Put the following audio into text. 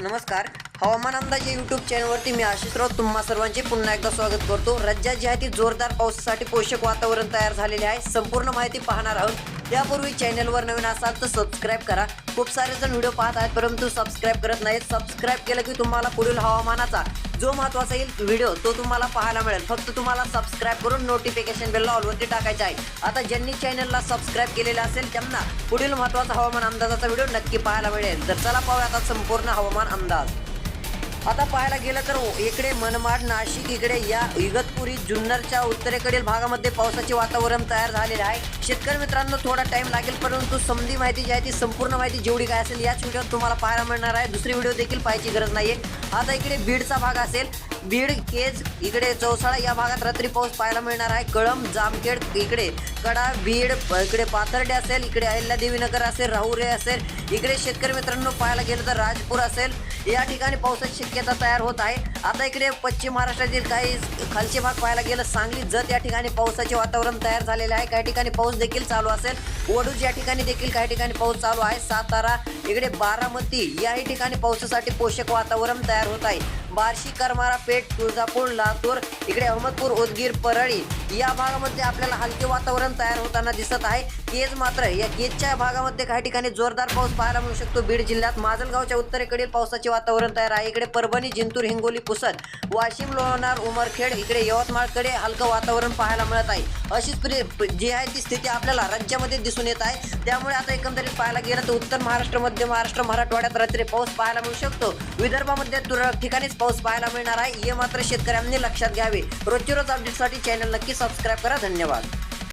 नमस्कार. हवामान अंदाज या युट्यूब चॅनलवरती मी आशिषराव तुम्हा सर्वांचे पुन्हा एकदा स्वागत करतो. राज्यात जी आहे ती जोरदार पावसासाठी पोषक वातावरण तयार झालेले आहे. संपूर्ण माहिती पाहणार आहोत. त्यापूर्वी चॅनलवर नवीन असाल तर सबस्क्राईब करा. खूप सारे जण व्हिडिओ पाहत आहेत परंतु सबस्क्राईब करत नाहीत. सबस्क्राईब केलं की तुम्हाला पुढील हवामानाचा जो महत्त्वाचा येईल व्हिडिओ तो तुम्हाला पाहायला मिळेल. फक्त तुम्हाला सबस्क्राईब करून नोटिफिकेशन बेलला ऑलवरती टाकायचं आहे. आता ज्यांनी चॅनलला सबस्क्राईब केलेलं असेल त्यांना पुढील महत्त्वाचा हवामान अंदाजाचा व्हिडिओ नक्की पाहायला मिळेल. तर चला पाहूया आता संपूर्ण हवामान अंदाज. आता पाहायला गेलं तर इकडे मनमाड नाशिक इकडे या इगतपुरी जुन्नरच्या उत्तरेकडील भागामध्ये पावसाचे वातावरण तयार झालेले आहे. शेतकरी मित्रांनो थोडा टाइम लागेल परंतु समधी माहिती जी आहे ती संपूर्ण माहिती जेवढी काय असेल याच व्हिडिओत तुम्हाला पाहायला मिळणार आहे. दुसरी व्हिडिओ देखील पाहायची गरज नाहीये. आता इकडे बीडचा भाग असेल. बीड केज इकडे चौसाळा या भागात रात्री पाऊस पाहायला मिळणार आहे. कळंब जामखेड इकडे कडा बीड इकडे पाथर्डे असेल इकडे अहिल्यादेवीनगर असेल राहुरे असेल इकडे शेतकरी मित्रांनो पाहायला गेलं तर राजपूर असेल. या ठिकाणी पावसाची शक्यता तयार होत आहे. आता इकडे पश्चिम महाराष्ट्रातील काही खालचे भाग पाहायला गेलं सांगली जत या ठिकाणी पावसाचे वातावरण तयार झालेले आहे. काही ठिकाणी पाऊस देखील चालू असेल. वडूज या ठिकाणी देखील काही ठिकाणी पाऊस चालू आहे. सातारा इकडे बारामती याही ठिकाणी पावसासाठी पोषक वातावरण तयार होत आहे. बार्शी करमारा पेठ तुळजापूर लातूर इकडे अहमदपूर उदगीर परळी या भागामध्ये आपल्याला हलके वातावरण तयार होताना दिसत आहे. केज मात्र या केजच्या भागामध्ये काही ठिकाणी जोरदार पाऊस पाहायला मिळू शकतो. बीड जिल्ह्यात माजलगावच्या उत्तरेकडील पावसाचे वातावरण तयार आहे. इकडे परभणी जिंतूर हिंगोली पुसद वाशिम लोणार उमरखेड इकडे यवतमाळकडे हलकं वातावरण पाहायला मिळत आहे. अशीच जी आहे ती स्थिती आपल्याला राज्यामध्ये दिसून येत आहे. त्यामुळे आता एकंदरीत पाहायला गेलं तर उत्तर महाराष्ट्र मध्य महाराष्ट्र मराठवाड्यात रात्री पाऊस पाहायला मिळू शकतो. विदर्भामध्ये तुरळक ठिकाणीच पाऊस पाहायला मिळणार आहे. हे मात्र शेतकऱ्यांनी लक्षात घ्यावे. रोजची रोज अपडेटसाठी चॅनल नक्की सबस्क्राईब करा. धन्यवाद.